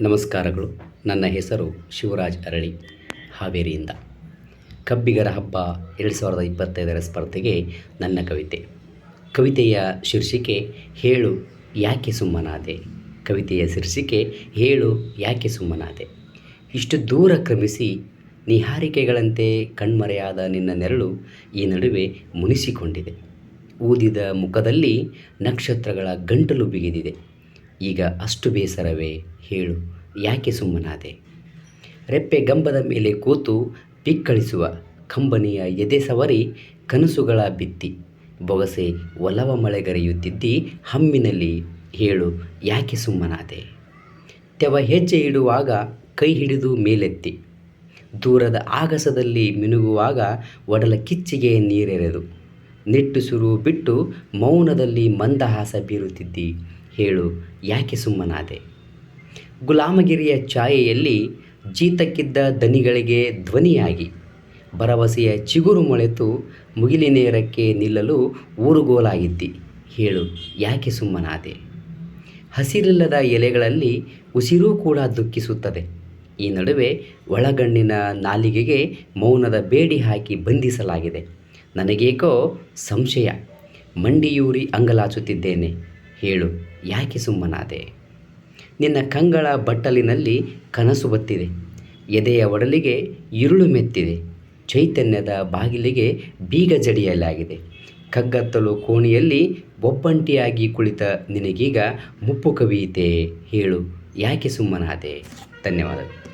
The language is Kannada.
ನಮಸ್ಕಾರಗಳು. ನನ್ನ ಹೆಸರು ಶಿವರಾಜ್ ಅರಳಿ, ಹಾವೇರಿಯಿಂದ. ಕಬ್ಬಿಗರ ಹಬ್ಬ ಎರಡು ಸಾವಿರದ ಇಪ್ಪತ್ತೈದರ ಸ್ಪರ್ಧೆಗೆ ನನ್ನ ಕವಿತೆ. ಕವಿತೆಯ ಶೀರ್ಷಿಕೆ ಹೇಳು, ಯಾಕೆ ಸುಮ್ಮನಾದೆ? ಕವಿತೆಯ ಶೀರ್ಷಿಕೆ ಹೇಳು, ಯಾಕೆ ಸುಮ್ಮನಾದೆ? ಇಷ್ಟು ದೂರ ಕ್ರಮಿಸಿ ನಿಹಾರಿಕೆಗಳಂತೆ ಕಣ್ಮರೆಯಾದ ನಿನ್ನ ನೆರಳು ಈ ನಡುವೆ ಮುನಿಸಿಕೊಂಡಿದೆ. ಊದಿದ ಮುಖದಲ್ಲಿ ನಕ್ಷತ್ರಗಳ ಗಂಟಲು ಬಿಗಿದಿದೆ. ಈಗ ಅಷ್ಟು ಬೇಸರವೇ? ಹೇಳು, ಯಾಕೆ ಸುಮ್ಮನಾದೆ? ರೆಪ್ಪೆ ಗಂಬದ ಮೇಲೆ ಕೂತು ಪಿಕ್ಕಳಿಸುವ ಕಂಬನಿಯ ಎದೆ ಸವರಿ ಕನಸುಗಳ ಬಿತ್ತಿ. ಬೊಗಸೆ ಒಲವ ಮಳೆಗರೆಯುತ್ತಿದ್ದಿ, ಹಮ್ಮಿನಲ್ಲಿ ಹೇಳು, ಯಾಕೆ ಸುಮ್ಮನಾದೆ? ತೆವ ಹೆಜ್ಜೆ ಇಡುವಾಗ ಕೈ ಹಿಡಿದು ಮೇಲೆತ್ತಿ. ದೂರದ ಆಗಸದಲ್ಲಿ ಮಿನುಗುವಾಗ ಒಡಲ ಕಿಚ್ಚಿಗೆ ನೀರೆರೆದು. ನೆಟ್ಟುಸುರು ಬಿಟ್ಟು ಮೌನದಲ್ಲಿ ಮಂದಹಾಸ ಬೀರುತ್ತಿದ್ದಿ. ಹೇಳು, ಯಾಕೆ ಸುಮ್ಮನಾದೆ? ಗುಲಾಮಗಿರಿಯ ಛಾಯೆಯಲ್ಲಿ ಜೀತಕ್ಕಿದ್ದ ದನಿಗಳಿಗೆ ಧ್ವನಿಯಾಗಿ, ಭರವಸೆಯ ಚಿಗುರು ಮೊಳೆತು ಮುಗಿಲಿನೇರಕ್ಕೆ ನಿಲ್ಲಲು ಊರುಗೋಲಾಗಿದ್ದಿ. ಹೇಳು, ಯಾಕೆ ಸುಮ್ಮನಾದೆ? ಹಸಿರಿಲ್ಲದ ಎಲೆಗಳಲ್ಲಿ ಉಸಿರೂ ಕೂಡ ದುಃಖಿಸುತ್ತದೆ. ಈ ನಡುವೆ ಒಳಗಣ್ಣಿನ ನಾಲಿಗೆಗೆ ಮೌನದ ಬೇಡಿ ಹಾಕಿ ಬಂಧಿಸಲಾಗಿದೆ. ನನಗೇಕೋ ಸಂಶಯ, ಮಂಡಿಯೂರಿ ಅಂಗಲಾಚುತ್ತಿದ್ದೇನೆ. ಹೇಳು, ಯಾಕೆ ಸುಮ್ಮನಾದೆ? ನಿನ್ನ ಕಂಗಳ ಬಟ್ಟಲಿನಲ್ಲಿ ಕನಸು ಬತ್ತಿದೆ. ಎದೆಯ ಒಡಲಿಗೆ ഇരുಳು ಮೆತ್ತಿದೆ. ಚೈತನ್ಯದ ಬಾಗಿಲಿಗೆ ಬೀಗ ಜಡಿಯಲಾಗಿದೆ. ಕಗ್ಗತ್ತಲು ಕೋಣೆಯಲ್ಲಿ ಒಬ್ಬಂಟಿಯಾಗಿ ಕುಳಿತ ನಿನಗೀಗ ಮುಪ್ಪು ಕವಿಯಿತೆ ಹೇಳು, ಯಾಕೆ ಸುಮ್ಮನಾದೆ? ಧನ್ಯವಾದಗಳು.